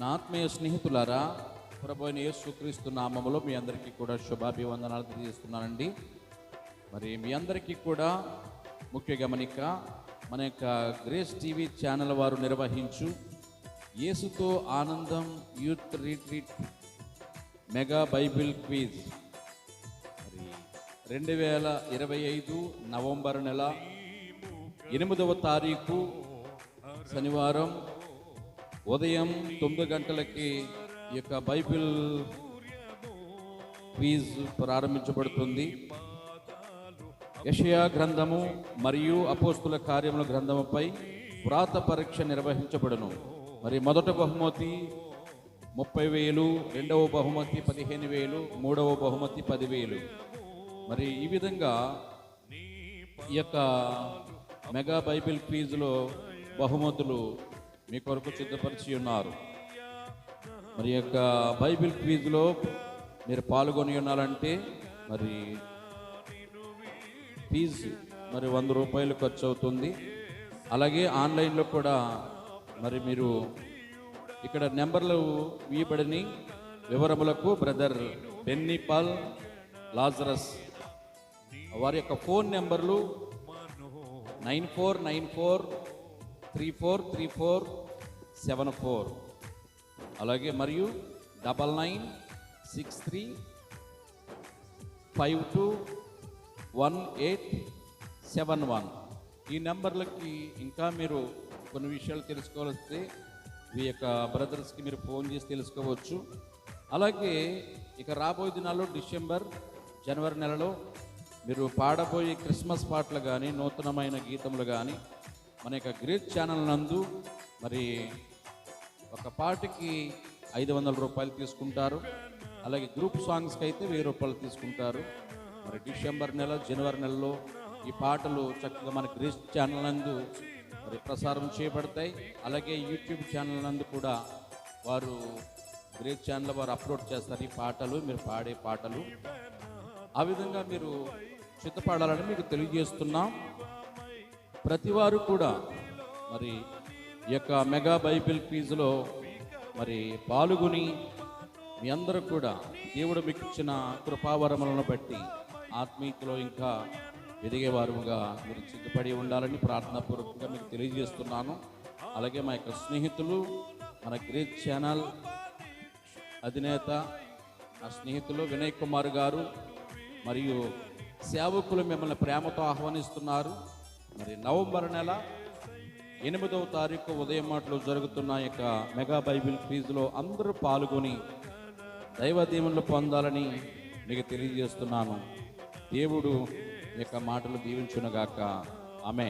నా ఆత్మీయ స్నేహితులారా ప్రభు యేసుక్రీస్తు నామములో మీ అందరికీ కూడా శుభాభివందనాలు తెలియజేస్తున్నానండి. మరి మీ అందరికీ కూడా ముఖ్య గమనిక మన యొక్క గ్రేస్ టీవీ ఛానల్ వారు నిర్వహించు యేసుతో ఆనందం youth retreat mega Bible quiz. మరి రెండు వేల ఇరవై ఐదు నవంబర్ నెల ఎనిమిదవ తారీఖు శనివారం ఉదయం తొమ్మిది గంటలకి ఈ యొక్క బైబిల్ క్విజ్ ప్రారంభించబడుతుంది. యషయా గ్రంథము మరియు అపోస్తుల కార్యముల గ్రంథముపై వ్రాత పరీక్ష నిర్వహించబడును. మరి మొదట బహుమతి ముప్పై వేలు రెండవ బహుమతి పదిహేను వేలు మూడవ బహుమతి పదివేలు మరి ఈ విధంగా ఈ యొక్క మెగా బైబిల్ ఫీజులో బహుమతులు మీ కొరకు సిద్ధపరిచి ఉన్నారు. మరి యొక్క బైబిల్ క్విజ్లో మీరు పాల్గొని ఉన్నారంటే మరి ఫీజు మరి వంద రూపాయలు ఖర్చు అవుతుంది. అలాగే ఆన్లైన్లో కూడా మరి మీరు ఇక్కడ నెంబర్లు ఇవ్వబడిన. వివరములకు బ్రదర్ బెన్నిపాల్ లాజరస్ వారి యొక్క ఫోన్ నెంబర్లు nine four nine four three four three four seven four. అలాగే మరియు double nine six three five two one eight seven one. ఈ నెంబర్లకి ఇంకా మీరు కొన్ని విషయాలు తెలుసుకోవాల్స్తే మీ యొక్క బ్రదర్స్కి మీరు ఫోన్ చేసి తెలుసుకోవచ్చు. అలాగే ఇక రాబోయే దినాల్లో డిసెంబర్ జనవరి నెలలో మీరు పాడబోయే క్రిస్మస్ పాటలు కానీ నూతనమైన గీతములు కానీ మన యొక్క గ్రేట్ ఛానల్ నందు మరి ఒక పాటకి ఐదు వందల రూపాయలు తీసుకుంటారు. అలాగే గ్రూప్ సాంగ్స్కి అయితే వెయ్యి రూపాయలు తీసుకుంటారు. మరి డిసెంబర్ నెల జనవరి నెలలో ఈ పాటలు చక్కగా మన గ్రేస్ ఛానల్ నందు మరి ప్రసారం చేయబడతాయి. అలాగే యూట్యూబ్ ఛానల్ నందు కూడా వారు గ్రేట్ ఛానల్ వారు అప్లోడ్ చేస్తారు ఈ పాటలు మీరు పాడే పాటలు. ఆ విధంగా మీరు చిత్తపడాలని మీకు తెలియజేస్తున్నాం. ప్రతి వారు కూడా మరి ఈ యొక్క మెగా బైబిల్ క్విజ్లో మరి పాల్గొని మీ అందరూ కూడా దేవుడు మీకు ఇచ్చిన కృపావరములను బట్టి ఆత్మీయతలో ఇంకా ఎదిగేవారుగా మీరు సిద్ధపడి ఉండాలని ప్రార్థనాపూర్వకంగా మీకు తెలియజేస్తున్నాను. అలాగే మా యొక్క స్నేహితులు మన గ్రేట్ ఛానల్ అధినేత నా స్నేహితులు వినయ్ కుమార్ గారు మరియు సేవకులు మిమ్మల్ని ప్రేమతో ఆహ్వానిస్తున్నారు. మరి నవంబర్ నెల ఎనిమిదవ తారీఖు ఉదయం మాటలు జరుగుతున్న యొక్క మెగా బైబిల్ క్విజ్లో అందరూ పాల్గొని దైవ దీవెనలు పొందాలని మీకు తెలియజేస్తున్నాను. దేవుడు యొక్క మాటలు దీవించునుగాక. ఆమె